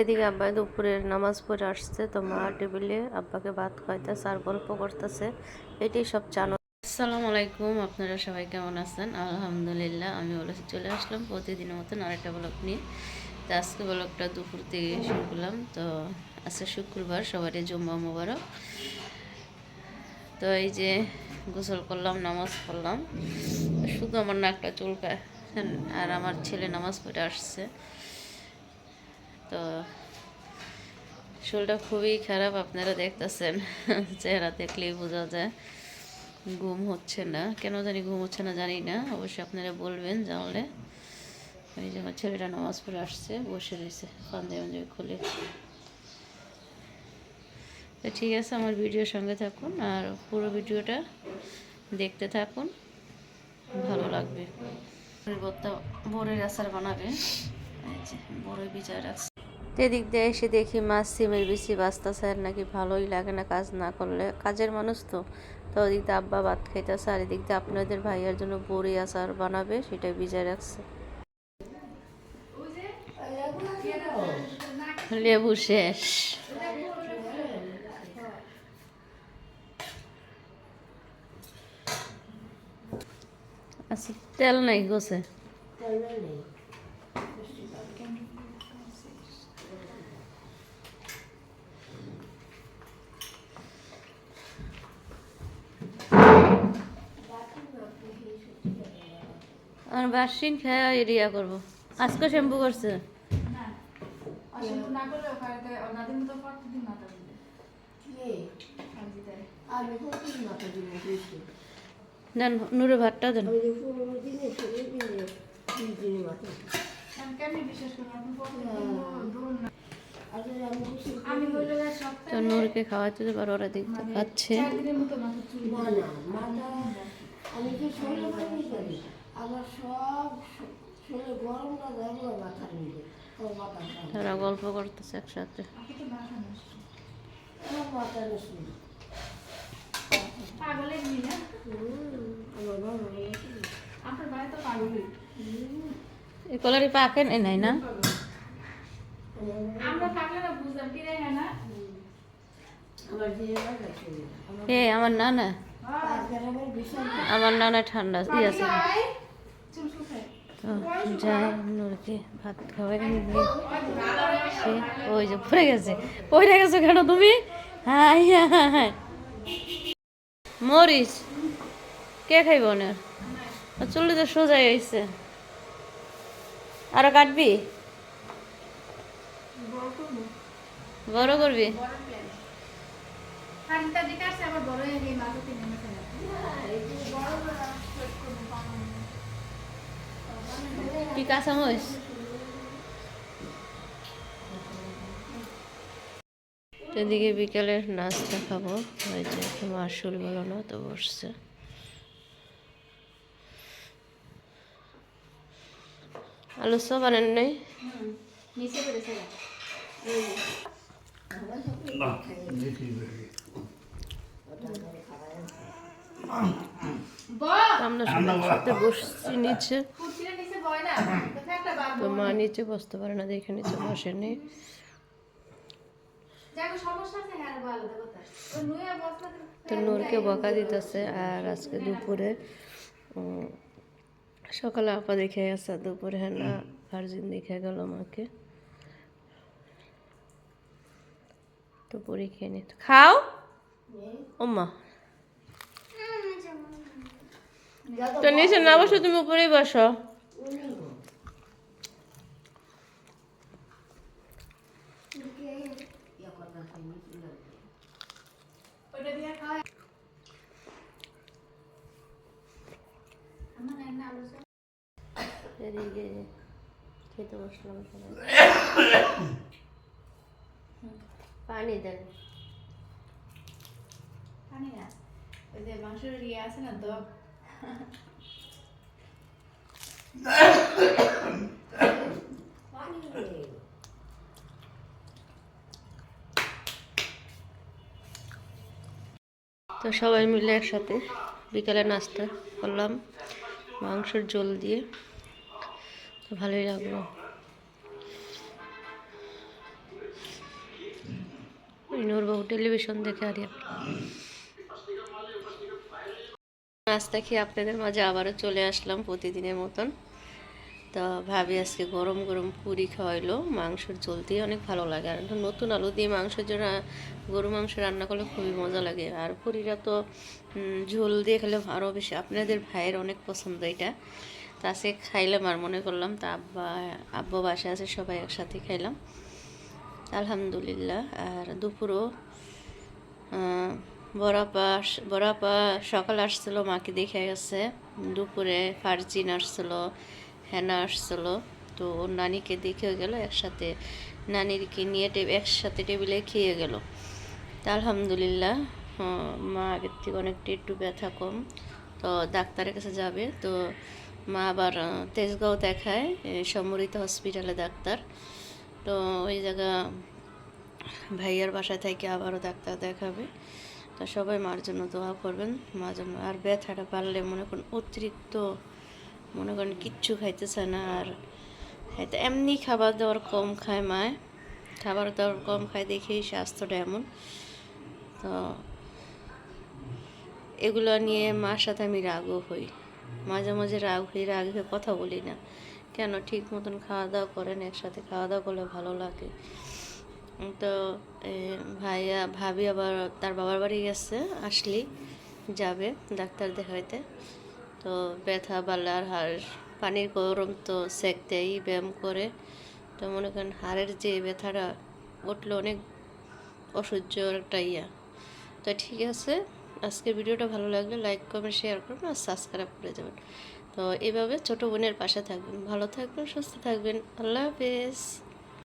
এদিকে আব্বা দুপুরের নামাজ পড়ে আসছে, তো মা টেবিলে আব্বাকে ভাত খাইতেছে আর গল্প করতেছে। এটাই সব জানো। আসসালামু আলাইকুম, আপনারা সবাই কেমন আছেন? আলহামদুলিল্লাহ, আমি বলে চলে আসলাম প্রতিদিনের মতন আরেকটা ব্লগ নিয়ে। তো আজকে ব্লগটা দুপুর থেকে শুরু করলাম। তো আজকে শুক্রবার, সবারই জুম্মা মোবারক। তো এই যে গোসল করলাম, নামাজ পড়লাম। শুধু আমার নাকটা চুলকায় আর আমার ছেলে নামাজ পড়ে আসছে। তো শরীরটা খুবই খারাপ, আপনারা দেখতেছেন। চেহারা দেখলেই বোঝা যায়। ঘুম হচ্ছে না। কেন জানি ঘুম হচ্ছে না জানি না। অবশ্যই আপনারা বলবেন জানলে। ওই যে আমার ছেলেটা নামাজ পড়ে আসছে, বসে রয়েছে পান্দে পাঞ্জাবি খুলে। তো ঠিক আছে, আমার ভিডিওর সঙ্গে থাকুন আর পুরো ভিডিওটা দেখতে থাকুন। ভালো লাগবে। বড়ের আচার বানাবে। বড়ই বিচার রাখছে। এদিক দিয়ে এসে দেখি মাছ সিমের বেশি বাঁচতেছে আর নাকি ভালোই লাগে না কাজ না করলে। কাজের মানুষ তো। তো ওদিক দিয়ে আব্বা ভাত খাইতেছে আর এদিক দিয়ে আপনাদের ভাইয়ার জন্য বড়ি আচার বানাবে সেটা ভিজায় রাখছে। লেবু শেষ। আচ্ছা তেল নাই গোছে? আর বাসিন খেয়ে এরিয়া করব। আজকে শ্যাম্পু করছে। দেন নুরে ভাতটা দেন। আমি যে পনেরো দিনে ষোলো দিনে দুই দিনে মাথা দিই আমি কেমনি বিশ্বাস করি আপনি প্রতিদিন ধরুন না আসলে আমি বুঝি আমি তো নূরকে খাওয়াতে তো পারো ওরা দেখতে খাচ্ছে। চার দিনের মতো না না আমি করি আমার সব শরীরে গরম না। তারা গল্প করতেছে একসাথে। পাগলের আপনার বাড়ি তো পাগলই। এই কলারি পাকেন এ নাই না? আমরা থাকলে না বুঝলাম কি রে হ্যাঁ না? আমার নানা। আমার নানা ঠান্ডা আছে পাগলাই চুল শুকায় তো যাই নূরকে ভাত খাওয়াই সে ওই যে পড়ে গেছে। পড়ে গেছে কেন তুমি? হাই হাই মরিস কে খাইব না চুল্লি তো সোজাই হয়েছে আরও কাটবি? বড় করবি? বড় কি কাঁচা মরিস এদিকে বিকেলে নাস্তা খাব। ওই যে মাসুল বলো না তো বসছে। আলু সব আনেন নাই? আমরা বসছি নিচে। না তো মা নিচে বসতে পারে না দেখে নিচে বসেনি হ্যাঁ তো। নূরকে বকা দিতেছে আর আজকে দুপুরে উম, সকালে আপা দেখে গেছে দুপুরে হ্যাঁ না ভার্জিন দেখে গেল আমাকে তো পুরি খেয়ে নিত খাও? ওমা। তো নিচে না বসো তুমি উপরেই বসো। ওইটা দিয়ে খাওয়া আমার রান্না আলু চপ। এদিকে খেতে বসলাম সবাই পানি দেন পানি না ওই যে মাংসের ইয়ে আছে না দগ তো সবাই মিলে একসাথে বিকালে নাস্তা করলাম, মাংসের ঝোল দিয়ে। তো ভালোই লাগল। ইনুর বাবু টেলিভিশন দেখে আর নাস্তা খেয়ে আপনাদের মাঝে আবারও চলে আসলাম প্রতিদিনের মতন। তো ভাবি আজকে গরম গরম পুরি খাওয়াইলো, মাংসের চলতেই অনেক ভালো লাগে। আর নতুন আলু দিয়ে মাংসের জন্য গরু মাংস রান্না করলে খুবই মজা লাগে। আর পুরিটা তো ঝোল দিয়ে খেলে আরও বেশি, আপনাদের ভাইয়ের অনেক পছন্দ এটা। তো আজকে খাইলাম আর মনে করলাম তা আব্বা আব্বা বাসা আছে, সবাই একসাথে খাইলাম। আলহামদুলিল্লাহ। আর দুপুরও বড়াপা বড়াপা সকালে আসছিল মাকে দেখে গেছে। দুপুরে ফারজিন আসছিল হেনা আসছিল। তো ওর নানিকে দেখেও গেল একসাথে নানিরকে নিয়ে একসাথে টেবিলে খেয়ে গেল। তা আলহামদুলিল্লাহ মা আগের থেকে অনেকটা একটু ব্যথা কম। তো ডাক্তারের কাছে যাবে। তো মা আবার তেজগাঁও দেখায় এ, সমরিত হসপিটালে ডাক্তার। তো ওই জায়গা ভাইয়ার বাসা থেকে আবারও ডাক্তার দেখাবে। তো সবাই মার জন্য দোয়া করবেন। মার জন্য আর ব্যথাটা পারলে মনে করেন অতিরিক্ত মনে করেন কিচ্ছু খাইতেছে না আর হয়তো এমনি খাবার দাবার কম খায় মায়। খাবার দাবার কম খায় দেখেই স্বাস্থ্যটা এমন। তো এগুলো নিয়ে মার সাথে আমি রাগও হই। মাঝে মাঝে রাগ হই, রাগ হয়ে কথা বলি না। কেন ঠিক মতন খাওয়া দাওয়া করেন, একসাথে খাওয়া দাওয়া করলে ভালো লাগে। তো ভাইয়া, ভাবি আবার তার বাবার বাড়ি গেছে, আসলি, যাবে ডাক্তার দেখাইতে। তো ব্যথা বাড়লে আর হাড়, পানির গরম তো সেক দেয় ব্যায়াম করে। তো মনে করেন হাড়ের যে ব্যথাটা উঠল অনেক অসহ্য একটা ইয়া। তো ঠিক আছে আজকে ভিডিওটা ভালো লাগলে লাইক কমেন্ট শেয়ার করবেন আর সাবস্ক্রাইব করে যাবেন তো এভাবে ছোটো বোনের পাশে থাকবেন। ভালো থাকবেন, সুস্থ থাকবেন। আল্লাহ হাফেজ।